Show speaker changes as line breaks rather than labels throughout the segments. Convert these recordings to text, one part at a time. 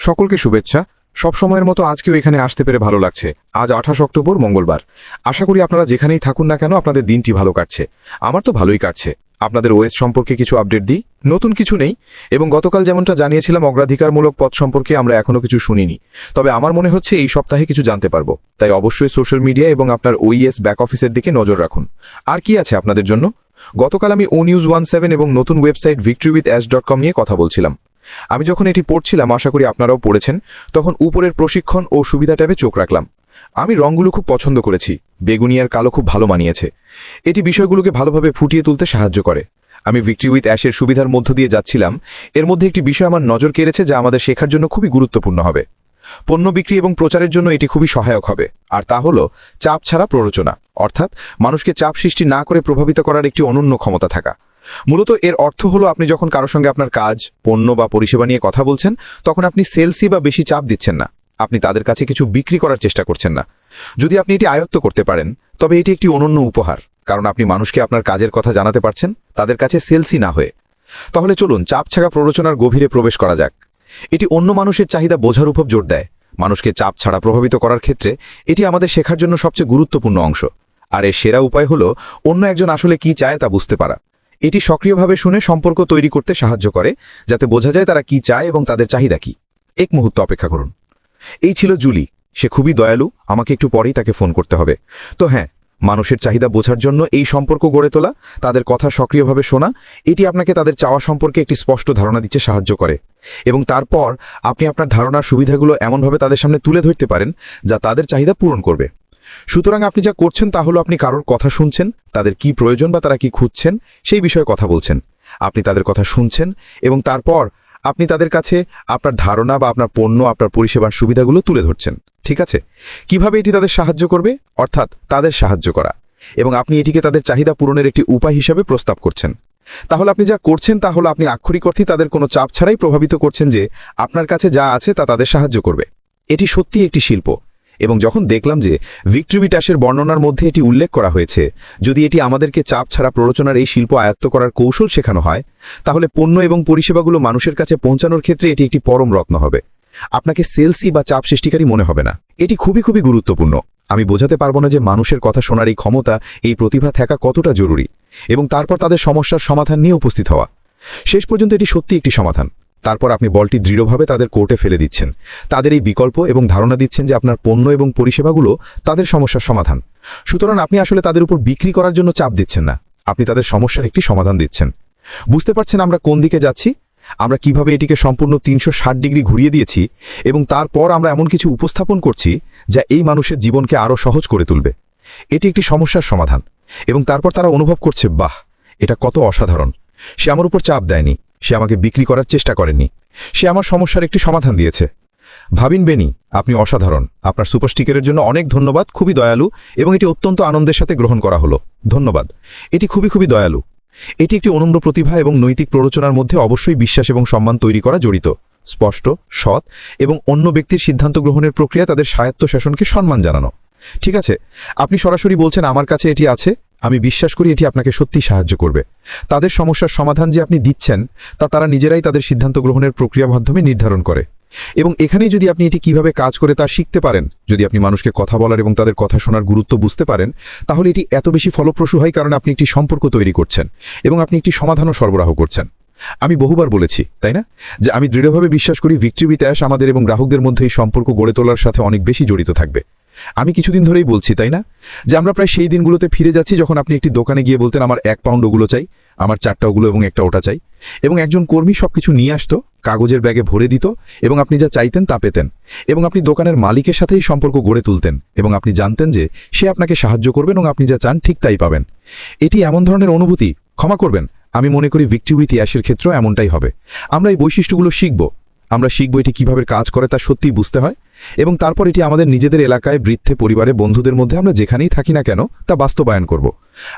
সকলকে শুভেচ্ছা। সব সময়ের মতো আজকেও এখানে আসতে পেরে ভালো লাগছে। আজ আঠাশ অক্টোবর, মঙ্গলবার। আশা করি আপনারা যেখানেই থাকুন না কেন, আপনাদের দিনটি ভালো কাটছে। আমার তো ভালোই কাটছে। আপনাদের ওয়েস সম্পর্কে কিছু আপডেট দিই? নতুন কিছু নেই। এবং গতকাল যেমনটা জানিয়েছিলাম, অগ্রাধিকারমূলক পথ সম্পর্কে আমরা এখনও কিছু শুনিনি। তবে আমার মনে হচ্ছে এই সপ্তাহে কিছু জানতে পারব। তাই অবশ্যই সোশ্যাল মিডিয়া এবং আপনার ওইএস ব্যাক অফিসের দিকে নজর রাখুন। আর কি আছে আপনাদের জন্য? গতকাল আমি ও নিউজ ওয়ান সেভেন এবং নতুন website victory with us dot com নিয়ে কথা বলছিলাম। আমি যখন এটি পড়ছিলাম, আশা করি আপনারাও পড়েছেন, তখন উপরের প্রশিক্ষণ ও সুবিধা ট্যাবে চোখ রাখলাম। আমি রঙগুলো খুব পছন্দ করেছি, বেগুনি আর কালো খুব ভালো মানিয়েছে। এটি বিষয়গুলোকে ভালোভাবে ফুটিয়ে তুলতে সাহায্য করে। আমি ভিক্টরি উইথ অ্যাশের সুবিধার মধ্য দিয়ে যাচ্ছিলাম, এর মধ্যে একটি বিষয় আমার নজর কেড়েছে যা আমাদের শেখার জন্য খুবই গুরুত্বপূর্ণ হবে। পণ্য বিক্রি এবং প্রচারের জন্য এটি খুবই সহায়ক হবে, আর তা হল চাপ ছাড়া প্ররোচনা, অর্থাৎ মানুষকে চাপ সৃষ্টি না করে প্রভাবিত করার একটি অনন্য ক্ষমতা থাকা। মূলত এর অর্থ হলো আপনি যখন কারও সঙ্গে আপনার কাজ, পণ্য বা পরিষেবা নিয়ে কথা বলছেন, তখন আপনি সেলসি বা বেশি চাপ দিচ্ছেন না। আপনি তাদের কাছে কিছু বিক্রি করার চেষ্টা করছেন না। যদি আপনি এটি আয়ত্ত করতে পারেন, তবে এটি একটি অনন্য উপহার, কারণ আপনি মানুষকে আপনার কাজের কথা জানাতে পারছেন, তাদের কাছে সেলসি না হয়ে। তাহলে চলুন, চাপ ছাড়া প্ররোচনার গভীরে প্রবেশ করা যাক। এটি অন্য মানুষের চাহিদা বোঝার উপর জোর দেয়। মানুষকে চাপ ছাড়া প্রভাবিত করার ক্ষেত্রে এটি আমাদের শেখার জন্য সবচেয়ে গুরুত্বপূর্ণ অংশ। আর এর সেরা উপায় হল, অন্য একজন আসলে কি চায় তা বুঝতে পারা। এটি সক্রিয়ভাবে শুনে সম্পর্ক তৈরি করতে সাহায্য করে, যাতে বোঝা যায় তারা কি চায় এবং তাদের চাহিদা কি। এক মুহূর্ত অপেক্ষা করুন। এই ছিল জুলি। সে খুবই দয়ালু। আমাকে একটু পরেই তাকে ফোন করতে হবে। তো হ্যাঁ মানুষের চাহিদা বোঝার জন্য এই সম্পর্ক গড়ে তোলা, তাদের কথা সক্রিয়ভাবে শোনা, এটি আপনাকে তাদের চাওয়া সম্পর্কে একটি স্পষ্ট ধারণা দিতে সাহায্য করে। এবং তারপর আপনি আপনার ধারণার সুবিধাগুলো এমনভাবে তাদের সামনে তুলে ধরতে পারেন, যা তাদের চাহিদা পূরণ করবে। সুতরাং আপনি যা করছেন তা হলো আপনি কারোর কথা শুনছেন, তাদের কি প্রয়োজন বা তারা কি খুঁজছেন, সেই বিষয়ে কথা বলছেন। আপনি তাদের কথা শুনছেন এবং তারপর আপনি তাদের কাছে আপনার ধারণা বা আপনার পণ্য, আপনার পরিষেবার সুবিধাগুলো তুলে ধরছেন। ঠিক আছে? কীভাবে এটি তাদের সাহায্য করবে? অর্থাৎ তাদের সাহায্য করা। এবং আপনি এটিকে তাদের চাহিদা পূরণের একটি উপায় হিসাবে প্রস্তাব করছেন। তাহলে আপনি যা করছেন তা হলো আপনি আক্ষরিক অর্থে তাদের কোনো চাপ ছাড়াই প্রভাবিত করছেন যে আপনার কাছে যা আছে তা তাদের সাহায্য করবে। এটি সত্যি একটি শিল্প। এবং যখন দেখলাম যে ভিক্ট্রিবিটাসের বর্ণনার মধ্যে এটি উল্লেখ করা হয়েছে, যদি এটি আমাদেরকে চাপ ছাড়া প্ররোচনার এই শিল্প আয়ত্ত করার কৌশল শেখানো হয়, তাহলে পণ্য এবং পরিষেবাগুলো মানুষের কাছে পৌঁছানোর ক্ষেত্রে এটি একটি পরম রত্ন হবে। আপনাকে সেলসি বা চাপ সৃষ্টিকারী মনে হবে না। এটি খুবই খুবই গুরুত্বপূর্ণ। আমি বোঝাতে পারব না যে মানুষের কথা শোনার এই ক্ষমতা, এই প্রতিভা থাকা কতটা জরুরি এবং তারপর তাদের সমস্যার সমাধান নিয়ে উপস্থিত হওয়া। শেষ পর্যন্ত এটি সত্যি একটি সমাধান। তারপর আপনি বলটি দৃঢ়ভাবে তাদের কোর্টে ফেলে দিচ্ছেন। তাদের এই বিকল্প এবং ধারণা দিচ্ছেন যে আপনার পণ্য এবং পরিষেবাগুলো তাদের সমস্যার সমাধান। সুতরাং আপনি আসলে তাদের উপর বিক্রি করার জন্য চাপ দিচ্ছেন না। আপনি তাদের সমস্যার একটি সমাধান দিচ্ছেন। বুঝতে পারছেন আমরা কোন দিকে যাচ্ছি? আমরা কীভাবে এটিকে সম্পূর্ণ তিনশো ষাট ডিগ্রি ঘুরিয়ে দিয়েছি এবং তারপর আমরা এমন কিছু উপস্থাপন করছি যা এই মানুষের জীবনকে আরও সহজ করে তুলবে। এটি একটি সমস্যার সমাধান এবং তারপর তারা অনুভব করছে, বাহ, এটা কত অসাধারণ। সে আমার উপর চাপ দেয়নি। সে আমাকে বিক্রি করার চেষ্টা করেননি। সে আমার সমস্যার একটি সমাধান দিয়েছে। ভাবিন বেনি, আপনি অসাধারণ। আপনার সুপারস্টিকারের জন্য অনেক ধন্যবাদ, খুবই দয়ালু এবং এটি অত্যন্ত আনন্দের সাথে গ্রহণ করা হলো। ধন্যবাদ। এটি খুবই খুবই দয়ালু। এটি একটি অনম্র প্রতিভা এবং নৈতিক প্ররোচনার মধ্যে অবশ্যই বিশ্বাস এবং সম্মান তৈরি করা জড়িত। স্পষ্ট, সৎ এবং অন্য ব্যক্তির সিদ্ধান্ত গ্রহণের প্রক্রিয়া তাদের স্বায়ত্ত শাসনকে সম্মান জানানো। ঠিক আছে, আপনি সরাসরি বলছেন আমার কাছে এটি আছে? আমি বিশ্বাস করি এটি আপনাকে সত্যি সাহায্য করবে। তাদের সমস্যার সমাধান যে আপনি দিচ্ছেন, তা তারা নিজেরাই তাদের সিদ্ধান্ত গ্রহণের প্রক্রিয়া মাধ্যমে নির্ধারণ করে। এবং এখানেই যদি আপনি এটি কীভাবে কাজ করে তা শিখতে পারেন, যদি আপনি মানুষকে কথা বলার এবং তাদের কথা শোনার গুরুত্ব বুঝতে পারেন, তাহলে এটি এত বেশি ফলপ্রসূ হয় কারণ আপনি একটি সম্পর্ক তৈরি করছেন এবং আপনি একটি সমাধানও সরবরাহ করছেন। আমি বহুবার বলেছি, তাই না? যে আমি দৃঢ়ভাবে বিশ্বাস করি ভিক্টরি আমাদের এবং গ্রাহকদের মধ্যে এই সম্পর্ক গড়ে তোলার সাথে অনেক বেশি জড়িত থাকবে। আমি কিছুদিন ধরেই বলছি, তাই না? যে আমরা প্রায় সেই দিনগুলোতে ফিরে যাচ্ছি যখন আপনি একটি দোকানে গিয়ে বলতেন, আমার এক পাউন্ড ওগুলো চাই, আমার চারটা ওগুলো এবং একটা ওটা চাই। এবং একজন কর্মী সবকিছু নিয়ে আসতো, কাগজের ব্যাগে ভরে দিত, এবং আপনি যা চাইতেন তা পেতেন। এবং আপনি দোকানের মালিকের সাথেই সম্পর্ক গড়ে তুলতেন, এবং আপনি জানতেন যে সে আপনাকে সাহায্য করবেন এবং আপনি যা চান ঠিক তাই পাবেন। এটি এমন ধরনের অনুভূতি, ক্ষমা করবেন, আমি মনে করি ভিক্টি উইথ ইয়াসের ক্ষেত্রেও এমনটাই হবে। আমরা এই বৈশিষ্ট্যগুলো শিখব আমরা শিখব এটি কীভাবে কাজ করে তা সত্যিই বুঝতে হয়। এবং তারপর এটি আমাদের নিজেদের এলাকায়, বৃদ্ধে, পরিবারে, বন্ধুদের মধ্যে আমরা যেখানেই থাকি না কেন, তা বাস্তবায়ন করব।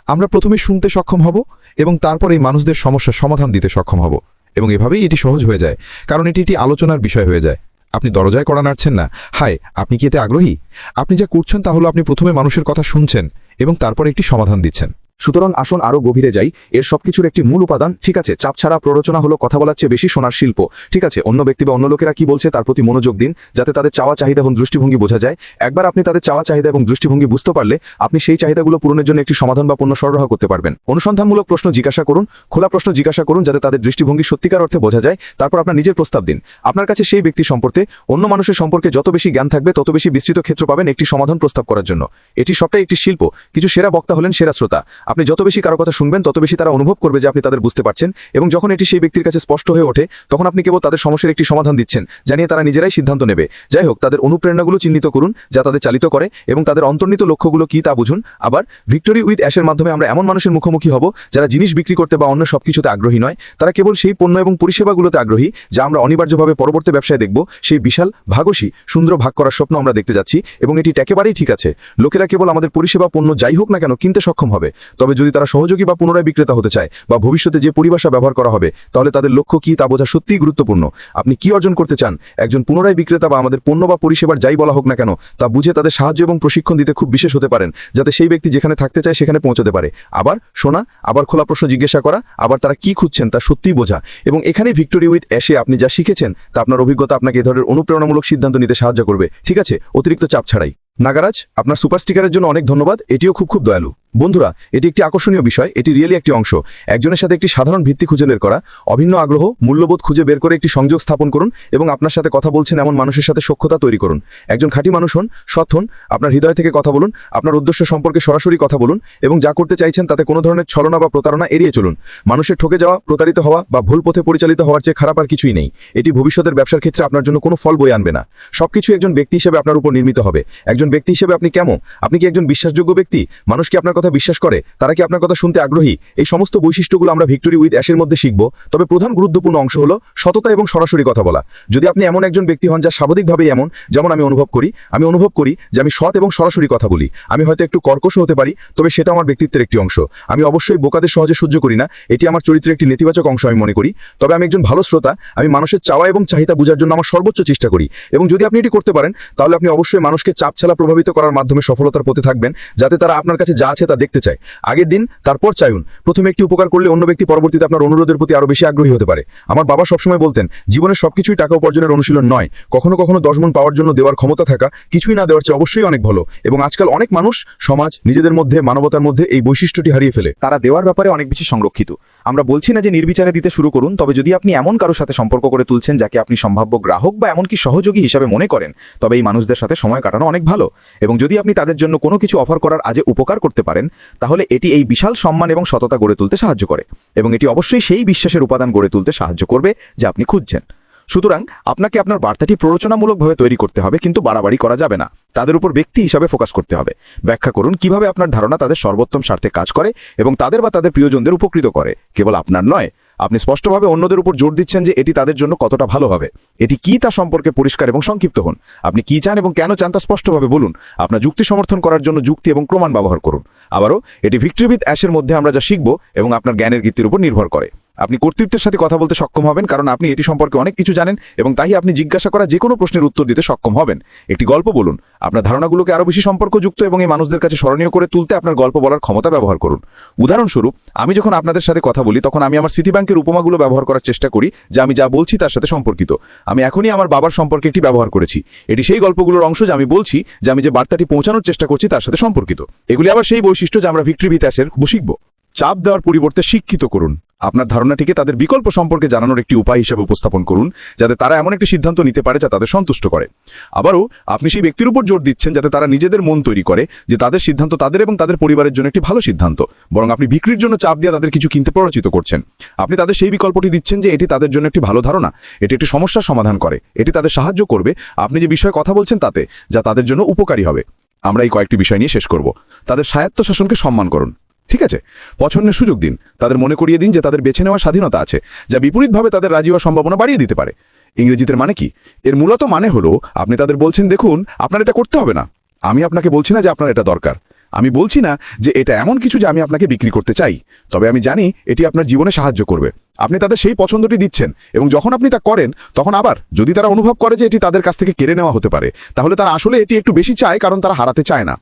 আমরা প্রথমে শুনতে সক্ষম হব এবং তারপর এই মানুষদের সমস্যা সমাধান দিতে সক্ষম হব। এবং এভাবেই এটি সহজ হয়ে যায়, কারণ এটি একটি আলোচনার বিষয় হয়ে যায়। আপনি দরজায় করা নাড়ছেন না। হায়, আপনি কি এতে আগ্রহী? আপনি যা করছেন তা হলো আপনি প্রথমে মানুষের কথা শুনছেন এবং তারপর একটি সমাধান দিচ্ছেন।
সুতরাং আসুন আরও গভীরে যাই। এর সবকিছুর একটি মূল উপাদান, ঠিক আছে, চাপ ছাড়া প্ররোচনা হলো কথা বলার চেয়ে বেশি শোনার শিল্প, ঠিক আছে, অন্য ব্যক্তি বা অন্য লোকেরা কি বলছে তার প্রতি মনোযোগ দিন, যাতে তাদের চাওয়া চাহিদা এবং দৃষ্টিভঙ্গি বোঝা যায়। একবার আপনি তাদের চাওয়া চাহিদা এবং দৃষ্টিভঙ্গি বুঝতে পারলে, আপনি সেই চাহিদাগুলো পূরণের জন্য একটি সমাধান বা পণ্য সরবরাহ করতে পারবেন। অনুসন্ধানমূলক প্রশ্ন জিজ্ঞাসা করুন, খোলা প্রশ্ন জিজ্ঞাসা করুন, যাতে তাদের দৃষ্টিভঙ্গি সত্যিকার অর্থে বোঝা যায়। তারপর আপনার নিজের প্রস্তাব দিন। আপনার কাছে সেই ব্যক্তি সম্পর্কে, অন্য মানুষের সম্পর্কে যত বেশি জ্ঞান থাকবে, তত বেশি বিস্তৃত ক্ষেত্র পাবেন একটি সমাধান প্রস্তাব করার জন্য। এটি সবটাই একটি শিল্প, কিছু সেরা বক্তা হলেন সেরা শ্রোতা। আপনি যত বেশি কারও কথা শুনবেন, তত বেশি তারা অনুভব করবে যে আপনি তাদের বুঝতে পারছেন এবং যখন এটি সেই ব্যক্তির কাছে স্পষ্ট হয়ে ওঠে, তখন আপনি কেবল তাদের সমস্যার একটি সমাধান দিচ্ছেন, জানিয়ে তারা নিজেরাই সিদ্ধান্ত নেবে। যাই হোক, তাদের অনুপ্রেরণাগুলো চিহ্নিত করুন, যা তাদের চালিত করে এবং তাদের অন্তর্নিত লক্ষ্যগুলো কি তা বুঝুন। আবার, ভিক্টোরি উইথ অ্যাশের মাধ্যমে আমরা এমন মানুষের মুখোমুখি হব, যারা জিনিস বিক্রি করতে বা অন্য সবকিছুতে আগ্রহী নয়। তারা কেবল সেই পণ্য এবং পরিষেবাগুলোতে আগ্রহী, যা আমরা অনিবার্যভাবে পরবর্তী ব্যবসায় দেখব। সেই বিশাল, ভাগসী, সুন্দর ভাগ করার স্বপ্ন আমরা দেখতে যাচ্ছি এবং এটি একেবারেই ঠিক আছে। লোকেরা কেবল আমাদের পরিষেবা পণ্য যাই হোক না কেন কিনতে সক্ষম হবে। তবে যদি তারা সহযোগী বা পুনরায় বিক্রেতা হতে চায় বা ভবিষ্যতে যে পরিভাষা ব্যবহার করা হবে, তাহলে তাদের লক্ষ্য কি তা বোঝা সত্যিই গুরুত্বপূর্ণ। আপনি কি অর্জন করতে চান? একজন পুনরায় বিক্রেতা বা আমাদের পণ্য বা পরিষেবার যাই বলা হোক না কেন, তা বুঝে তাদের সাহায্য এবং প্রশিক্ষণ দিতে খুব বিশেষ হতে পারেন, যাতে সেই ব্যক্তি যেখানে থাকতে চায় সেখানে পৌঁছতে পারে। আবার শোনা, আবার খোলা প্রশ্ন জিজ্ঞাসা করা, আবার তারা কি খুঁজছেন তা সত্যিই বোঝা। এবং এখানে ভিক্টোরি উইথ এসে আপনি যা শিখেছেন, তা আপনার অভিজ্ঞতা আপনাকে এ ধরনের অনুপ্রেরণামূলক সিদ্ধান্ত নিতে সাহায্য করবে। ঠিক আছে? অতিরিক্ত চাপ ছাড়াই। নাগারাজ, আপনার সুপার স্টিকারের জন্য অনেক ধন্যবাদ। এটিও খুব খুব দয়ালু। বন্ধুরা, এটি একটি আকর্ষণীয় বিষয়, এটি রিয়েলি একটি অংশ। একজনের সাথে একটি সাধারণ ভিত্তি খুঁজে বের করা, অভিন্ন আগ্রহ, মূল্যবোধ খুঁজে বের করে একটি সংযোগ স্থাপন করুন এবং আপনার সাথে কথা বলছেন এমন মানুষের সাথে সক্ষতা তৈরি করুন। একজন খাঁটি মানুষ হন, সৎ হন, আপনার হৃদয় থেকে কথা বলুন, আপনার উদ্দেশ্য সম্পর্কে সরাসরি কথা বলুন এবং যা করতে চাইছেন তাতে কোনো ধরনের ছলনা বা প্রতারণা এড়িয়ে চলুন। মানুষের ঠকে যাওয়া, প্রতারিত হওয়া বা ভুল পথে পরিচালিত হওয়ার চেয়ে খারাপ আর কিছুই নেই। এটি ভবিষ্যতের ব্যবসার ক্ষেত্রে আপনার জন্য কোনো ফল বই আনবে না। সবকিছু একজন ব্যক্তি হিসেবে আপনার উপর নির্মিত হবে। একজন ব্যক্তি হিসেবে আপনি কেমন? আপনি কি একজন বিশ্বাসযোগ্য ব্যক্তি? মানুষ কি আপনার কথা বিশ্বাস করে, তারা কি আপনার কথা শুনতে আগ্রহী? এই সমস্ত বৈশিষ্ট্যগুলো আমরা ভিক্টোরি উইথ অ্যাশের মধ্যে শিখব। তবে প্রধান গুরুত্বপূর্ণ অংশ হলো সততা এবং সরাসরি কথা বলা। যদি আপনি এমন একজন ব্যক্তি হন যা স্বাভাবিকভাবেই এমন, যেমন আমি অনুভব করি, আমি অনুভব করি যে আমি সৎ এবং সরাসরি কথা বলি। আমি হয়তো একটু কর্কশ হতে পারি, তবে সেটা আমার ব্যক্তিত্বের একটি অংশ। আমি অবশ্যই বোকাদের সহজে সহ্য করি না, এটি আমার চরিত্রের একটি নেতিবাচক অংশ আমি মনে করি। তবে আমি একজন ভালো শ্রোতা, আমি মানুষের চাওয়া এবং চাহিদা বোঝার জন্য আমার সর্বোচ্চ চেষ্টা করি। এবং যদি আপনি এটি করতে পারেন, তাহলে আপনি অবশ্যই মানুষকে চাপ ছাড়া প্রভাবিত করার মাধ্যমে সফলতার পথে থাকবেন, যাতে তারা আপনার কাছে যা আছে তা দেখতে চায়। আগের দিন তারপর চাইুন প্রথমে একটি উপকার করলে অন্য ব্যক্তি পরবর্তীতে আপনার অনুরোধের প্রতি আরও বেশি আগ্রহী হতে পারে। আমার বাবা সবসময় বলতেন জীবনের সবকিছুই টাকা উপার্জনের অনুশীলন নয়। কখনো কখনো দশ মন পাওয়ার জন্য দেওয়ার ক্ষমতা থাকা কিছুই না দেওয়ার চেয়ে অবশ্যই অনেক ভালো। এবং আজকাল অনেক মানুষ সমাজ, নিজেদের মধ্যে, মানবতার মধ্যে এই বৈশিষ্ট্যটি হারিয়ে ফেলে।
তারা দেওয়ার ব্যাপারে অনেক বেশি সংরক্ষিত। আমরা বলছি না যে নির্বিচারে দিতে শুরু করুন, তবে যদি আপনি এমন কারোর সাথে সম্পর্ক করে তুলছেন যাকে আপনি সম্ভাব্য গ্রাহক বা এমনকি সহযোগী হিসাবে মনে করেন, তবে এই মানুষদের সাথে সময় কাটানো অনেক ভালো। এবং যদি আপনি তাদের জন্য কোনো কিছু অফার করার আজে উপকার করতে পারেন তাহলে এটি এই বিশাল সম্মান এবং সততা গড়ে তুলতে সাহায্য করে। এবং এটি অবশ্যই সেই বিশ্বাসের উপাদান গড়ে তুলতে সাহায্য করবে যা আপনি খুঁজছেন। সুতরাং আপনাকে আপনার বার্তাটি প্ররোচনামূলকভাবে তৈরি করতে হবে, কিন্তু বাড়াবাড়ি করা যাবে না। তাদের উপর ব্যক্তি হিসাবে ফোকাস করতে হবে। ব্যাখ্যা করুন, কীভাবে আপনার ধারণা তাদের সর্বোত্তম স্বার্থে কাজ করে এবং তাদের বা তাদের প্রিয়জনদের উপকৃত করে। কেবল আপনার নয়, আপনি স্পষ্টভাবে অন্যদের উপর জোর দিচ্ছেন যে এটি তাদের জন্য কতটা ভালো হবে। এটি কি তা সম্পর্কে পরিষ্কার এবং সংক্ষিপ্ত হন। আপনি কি চান এবং কেন চান তা স্পষ্টভাবে বলুন। আপনার যুক্তি সমর্থন করার জন্য যুক্তি এবং প্রমাণ ব্যবহার করুন। আবারও, এটি ভিক্টরিবিদ অ্যাশের মধ্যে আমরা যা শিখব এবং আপনার জ্ঞানের গীতির উপর নির্ভর করে। আপনি কর্তৃত্বের সাথে কথা বলতে সক্ষম হবেন, কারণ আপনি এটি সম্পর্কে অনেক কিছু জানেন এবং তাই আপনি জিজ্ঞাসা করা যে কোনো প্রশ্নের উত্তর দিতে সক্ষম হবেন। একটি গল্প বলুন। আপনার ধারণাগুলোকে আরও বেশি সম্পর্কযুক্ত এবং এই মানুষদের কাছে স্মরণীয় করে তুলতে আপনার গল্প বলার ক্ষমতা ব্যবহার করুন। উদাহরণস্বরূপ, আমি যখন আপনাদের সাথে কথা বলি, তখন আমি আমার স্মৃতিব্যাংকের উপমাগুলো ব্যবহার করার চেষ্টা করি, যা আমি যা বলছি তার সাথে সম্পর্কিত। আমি এখনই আমার বাবার সম্পর্কে একটি ব্যবহার করেছি। এটি সেই গল্পগুলোর অংশ যা আমি বলছি, যে আমি যে বার্তাটি পৌঁছানোর চেষ্টা করছি তার সাথে সম্পর্কিত। এগুলি আবার সেই বৈশিষ্ট্য যা আমরা ভিক্টরি ভিতাসের শিখব। চাপ দেওয়ার পরিবর্তে শিক্ষিত করুন। আপনার ধারণাটিকে তাদের বিকল্প সম্পর্কে জানানোর একটি উপায় হিসেবে উপস্থাপন করুন, যাতে তারা এমন একটি সিদ্ধান্ত নিতে পারে যা তাদের সন্তুষ্ট করে। আবারও, আপনি সেই ব্যক্তির উপর জোর দিচ্ছেন যাতে তারা নিজেদের মন তৈরি করে যে তাদের সিদ্ধান্ত তাদের এবং তাদের পরিবারের জন্য একটি ভালো সিদ্ধান্ত। বরং আপনি বিক্রির জন্য চাপ দিয়ে তাদের কিছু কিনতে প্ররোচিত করছেন। আপনি তাদের সেই বিকল্পটি দিচ্ছেন যে এটি তাদের জন্য একটি ভালো ধারণা। এটি একটি সমস্যার সমাধান করে। এটি তাদের সাহায্য করবে। আপনি যে বিষয়ে কথা বলছেন তাতে যা তাদের জন্য উপকারী হবে। আমরা এই কয়েকটি বিষয় নিয়ে শেষ করব। তাদের স্বায়ত্ত শাসনকে সম্মান করুন। ঠিক আছে? পছন্দের সুযোগ দিন। তাদের মনে করিয়ে দিন যে তাদের বেছে নেওয়ার স্বাধীনতা আছে, যা বিপরীতভাবে তাদের রাজি হওয়ার সম্ভাবনা বাড়িয়ে দিতে পারে। ইংরেজিতে মানে কি? এর মূলত মানে হলো, আপনি তাদের বলছেন, দেখুন, আপনার এটা করতে হবে না। আমি আপনাকে বলছি না যে আপনার এটা দরকার। আমি বলছি না যে এটা এমন কিছু যে আমি আপনাকে বিক্রি করতে চাই। তবে আমি জানি এটি আপনার জীবনে সাহায্য করবে। আপনি তাদের সেই পছন্দটি দিচ্ছেন এবং যখন আপনি তা করেন, তখন আবার যদি তারা অনুভব করে যে এটি তাদের কাছ থেকে কেড়ে নেওয়া হতে পারে, তাহলে তারা আসলে এটি একটু বেশি চায় কারণ তারা হারাতে চায় না।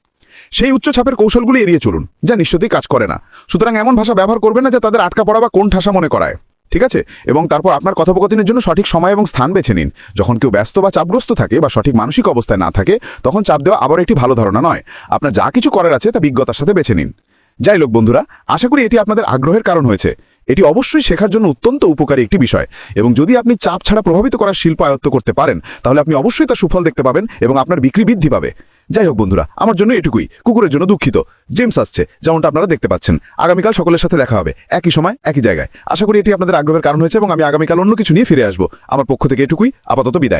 সেই উচ্চচাপের কৌশলগুলি এড়িয়ে চলুন, যা নিশ্চয়ই কাজ করে না। সুতরাং এমন ভাষা ব্যবহার করবেন না যে তাদের আটকা পড়া বা কোন ঠাসা মনে করায়। ঠিক আছে? এবং তারপর আপনার কথোপকথনের জন্য সঠিক সময় এবং স্থান বেছে নিন। যখন কেউ ব্যস্ত বা চাপগ্রস্ত থাকে বা সঠিক মানসিক অবস্থায় না থাকে, তখন চাপ দেওয়া আবার একটি ভালো ধারণা নয়। আপনার যা কিছু করার আছে তা বিজ্ঞতার সাথে বেছে নিন। যাই লোক বন্ধুরা, আশা করি এটি আপনাদের আগ্রহের কারণ হয়েছে। এটি অবশ্যই শেখার জন্য অত্যন্ত উপকারী একটি বিষয়। এবং যদি আপনি চাপ ছাড়া প্রভাবিত করার শিল্প আয়ত্ত করতে পারেন, তাহলে আপনি অবশ্যই তার সুফল দেখতে পাবেন এবং আপনার বিক্রি বৃদ্ধি পাবে। যাই হোক বন্ধুরা, আমার জন্য এটুকুই। কুকুরের জন্য দুঃখিত। জেমস আসছে, যেমনটা আপনারা দেখতে পাচ্ছেন। আগামীকাল সকলের সাথে দেখা হবে। একই সময়, একই জায়গায়। আশা করি এটি আপনাদের আগ্রহের কারণ হয়েছে এবং আমি আগামীকাল অন্য কিছু নিয়ে ফিরে আসব। আমার পক্ষ থেকে এটুকুই। আপাতত বিদায়।